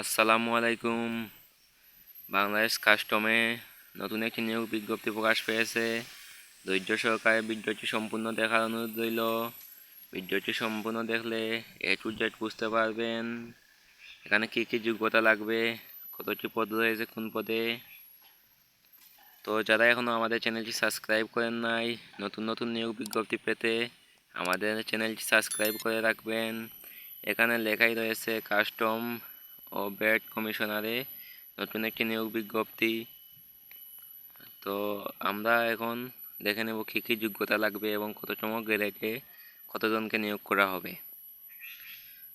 আসসালামু আলাইকুম। বাংলাদেশ কাস্টমে নতুন একটি নিয়োগ বিজ্ঞপ্তি প্রকাশ পেয়েছে। ধৈর্য সহকারে ভিডিওটি সম্পূর্ণ দেখার অনুরোধ রইল। ভিডিওটি সম্পূর্ণ দেখলে এ টু জেড বুঝতে পারবেন এখানে কী কী যোগ্যতা লাগবে, কতটি পদ রয়েছে কোন পদে। তো যারা এখনও আমাদের চ্যানেলটি সাবস্ক্রাইব করেন নাই, নতুন নতুন নিয়োগ বিজ্ঞপ্তি পেতে আমাদের চ্যানেলটি সাবস্ক্রাইব করে রাখবেন। এখানে লেখাই রয়েছে কাস্টম ও ব্যাট কমিশনারে নতুন একটি নিয়োগ বিজ্ঞপ্তি। তো আমরা এখন দেখে নেব কী কী যোগ্যতা লাগবে এবং কততম গ্রেডে কতজনকে নিয়োগ করা হবে।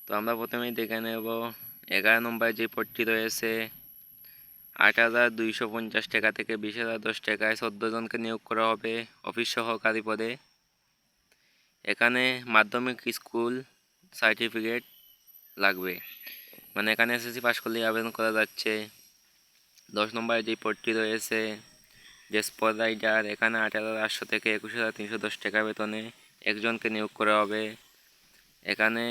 তো আমরা প্রথমেই দেখে নেব, এগারো নম্বর যে পদটি রয়েছে, আট হাজার দুইশো পঞ্চাশ টাকা থেকে বিশ হাজার দশ টাকায় চোদ্দ জনকে নিয়োগ করা হবে অফিস সহকারী পদে। এখানে মাধ্যমিক স্কুল সার্টিফিকেট লাগবে। মানে এখানে এসএসসি পাস করলেই আবেদন করা যাচ্ছে। দশ নম্বরে যে পদটি রয়েছে যে স্পট রাইডার এখানে আট হাজার আটশো থেকে একুশ হাজার তিনশো দশ টাকা বেতনে একজনকে নিয়োগ করা হবে। এখানে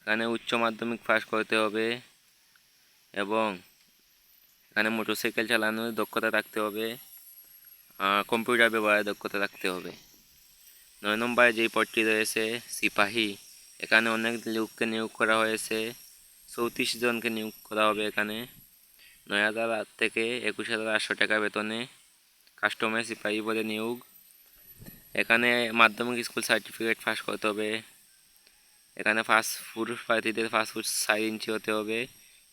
এখানে উচ্চ মাধ্যমিক পাস করতে হবে এবং এখানে মোটরসাইকেল চালানোর দক্ষতা থাকতে হবে কম্পিউটার ব্যবহারের দক্ষতা থাকতে হবে। নয় নম্বরে যেই পদটি রয়েছে সিপাহী এখানে অনেক লোককে নিয়োগ করা হয়েছে, চৌত্রিশ জনকে নিয়োগ করা হবে এখানে। নয় হাজার আট থেকে একুশ হাজার আটশো টাকা বেতনে কাস্টমার সিপাহী পদে নিয়োগ। এখানে মাধ্যমিক স্কুল সার্টিফিকেট পাস করতে হবে। এখানে ফার্স্ট ফুড প্রার্থীদের ফাস্ট ফুড চার ইঞ্চি হতে হবে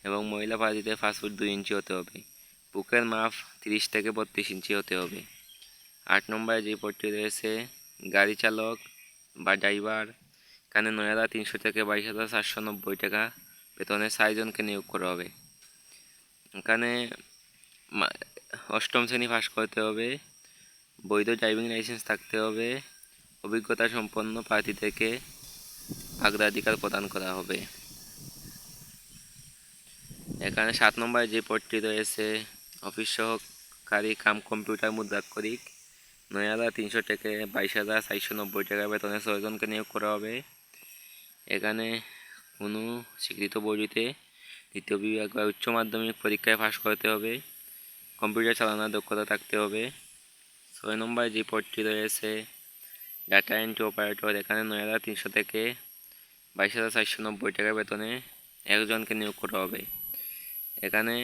এবং মহিলা প্রার্থীদের ফাস্ট ফুড দুই ইঞ্চি হতে হবে। বুকের মাপ তিরিশ থেকে বত্রিশ ইঞ্চি হতে হবে। আট নম্বরে যে পদটি রয়েছে, গাড়ি চালক বা ড্রাইভার এখানে নয় হাজার তিনশো থেকে বাইশ হাজার চারশো নব্বই টাকা বেতনে ছয়জনকে নিয়োগ করা হবে। এখানে অষ্টম শ্রেণি পাস করতে হবে, বৈধ ড্রাইভিং লাইসেন্স থাকতে হবে, অভিজ্ঞতা সম্পন্ন প্রার্থী থেকে অগ্রাধিকার প্রদান করা হবে। এখানে সাত নম্বরে যে পদটি রয়েছে অফিস সহকারী কাম কম্পিউটার মুদ্রাক্ষরিক নয় হাজার তিনশো থেকে বাইশ হাজার চারশো নব্বই টাকা বেতনে ছয়জনকে নিয়োগ করা হবে। এখানে কোনো স্বীকৃত বইটিতে দ্বিতীয় বিভাগ বা উচ্চ মাধ্যমিক পরীক্ষায় পাশ করতে হবে কম্পিউটার চালানোর দক্ষতা থাকতে হবে, ছয় নম্বর যে পদটি রয়েছে ডাটা এন্ট্রি অপারেটর এখানে নয় হাজার তিনশো থেকে বাইশ হাজার চারশো নব্বই টাকা বেতনে একজনকে নিয়োগ করা হবে। এখানে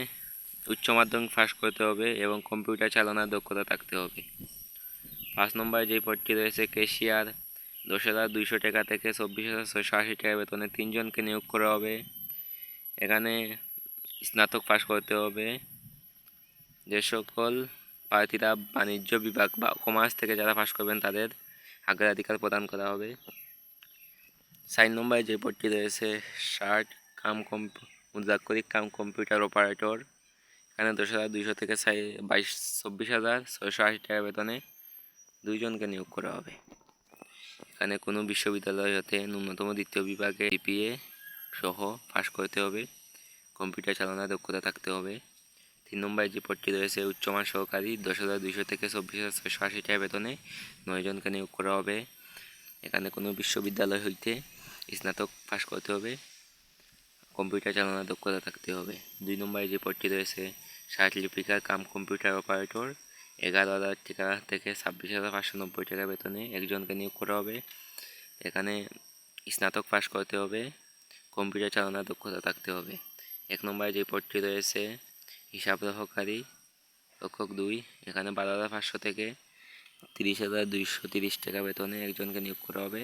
উচ্চ মাধ্যমিক পাস করতে হবে এবং কম্পিউটার চালানোর দক্ষতা থাকতে হবে। পাঁচ নম্বরে যে পদটি রয়েছে কেশিয়ার দশ হাজার দুইশো টাকা থেকে চব্বিশ হাজার ছয়শো আশি টাকা বেতনে তিনজনকে নিয়োগ করা হবে। এখানে স্নাতক পাশ করতে হবে। যে সকল প্রার্থীরা বাণিজ্য বিভাগ বা কমার্স থেকে যারা পাশ করবেন, তাদের অগ্রাধিকার প্রদান করা হবে। সাইন নম্বরে যে পদটি রয়েছে, ষাট কাম কম্প মুদ্রাক্ষরিক কাম কম্পিউটার অপারেটর। এখানে দশ হাজার দুইশো থেকে বাইশ চব্বিশ হাজার ছয়শো আশি টাকা বেতনে দুইজনকে নিয়োগ করা হবে। এখানে কোনো বিশ্ববিদ্যালয় হতে ন্যূনতম দ্বিতীয় বিভাগে ডিপিএ সহ পাস করতে হবে। কম্পিউটার চালানোর দক্ষতা থাকতে হবে। তিন নম্বরে যে পদটি রয়েছে, উচ্চমান সহকারী দশ হাজার দুইশো থেকে চব্বিশ হাজার ছয়শো আশি টাকা বেতনে নয়জনকে নিয়োগ করা হবে। এখানে কোনো বিশ্ববিদ্যালয় হইতে স্নাতক পাস করতে হবে। কম্পিউটার চালানোর দক্ষতা থাকতে হবে। দুই নম্বরে যে পদটি রয়েছে ষাট লিপিকার কাম কম্পিউটার অপারেটর এগারো হাজার টাকা থেকে ছাব্বিশ হাজার পাঁচশো নব্বই টাকা বেতনে একজনকে নিয়োগ করা হবে। এখানে স্নাতক পাশ করতে হবে, কম্পিউটার চালানোর দক্ষতা থাকতে হবে। এক নম্বরে যে পদটি রয়েছে, হিসাব রক্ষকারী রক্ষক দুই, এখানে বারো হাজার পাঁচশো থেকে তিরিশ হাজার দুইশো তিরিশ টাকা বেতনে একজনকে নিয়োগ করা হবে।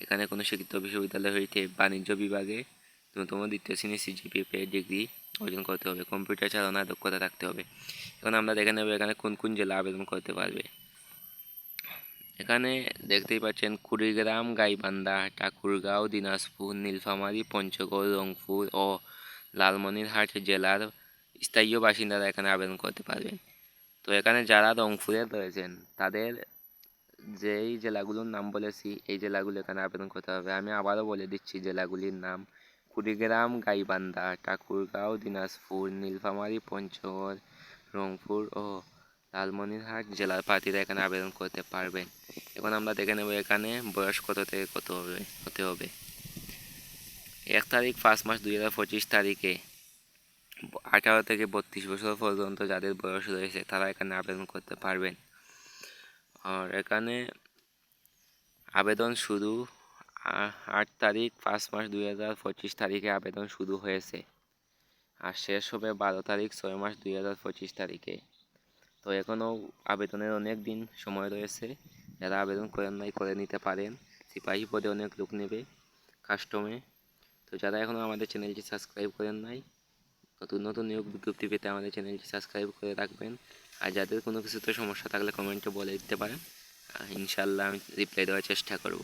এখানে কোনো শিক্ষিত বিশ্ববিদ্যালয় হইতে বাণিজ্য বিভাগে ন্যূনতম দ্বিতীয় শ্রেণি সিজিপি পে ডিগ্রি অর্জন করতে হবে। কম্পিউটার চালানোর দক্ষতা থাকতে হবে? এখন আমরা দেখে নেব এখানে কোন কোন জেলা আবেদন করতে পারবে। এখানে দেখতেই পাচ্ছেন কুড়িগ্রাম, গাইবান্ধা, ঠাকুরগাঁও, দিনাজপুর, নীলফামারী, পঞ্চগড়, রংপুর ও লালমনিরহাট জেলার স্থায়ী বাসিন্দারা এখানে আবেদন করতে পারবেন তো এখানে যারা রংপুরে রয়েছেন, তাদের যেই জেলাগুলোর নাম বলেছি, এই জেলাগুলো এখানে আবেদন করতে হবে। আমি আবারও বলে দিচ্ছি জেলাগুলির নাম। কুড়িগ্রাম, গাইবান্ধা, ঠাকুরগাঁও, দিনাজপুর, নীলফামারী, পঞ্চগড়, রংপুর ও লালমনিরহাট জেলার প্রার্থীরা এখানে আবেদন করতে পারবেন। এখন আমরা দেখে নেব এখানে বয়স কত থেকে কত হবে, হতে হবে। এক তারিখ পাঁচ মাস দুই হাজার পঁচিশ তারিখে আঠারো থেকে বত্রিশ বছর পর্যন্ত যাদের বয়স রয়েছে তারা এখানে আবেদন করতে পারবেন। আর এখানে আবেদন শুরু আট তারিখ, পাঁচ মাস দুই হাজার পঁচিশ তারিখে আবেদন শুরু হয়েছে। আর শেষ হবে বারো তারিখ, ছয় মাস দুই হাজার পঁচিশ তারিখে। তো এখনও আবেদনের অনেক দিন সময় রয়েছে। যারা আবেদন করেন নাই, করে নিতে পারেন। সিপাহী পদে অনেক লোক নেবে, কাস্টমে। তো যারা এখনও আমাদের চ্যানেলটি সাবস্ক্রাইব করেন নাই, নতুন নতুন নিয়োগ বিজ্ঞপ্তি পেতে আমাদের চ্যানেলটি সাবস্ক্রাইব করে রাখবেন। আর যাদের কোনো কিছুতে সমস্যা থাকলে কমেন্টে বলে দিতে পারেন। ইনশাল্লাহ আমি রিপ্লাই দেওয়ার চেষ্টা করব।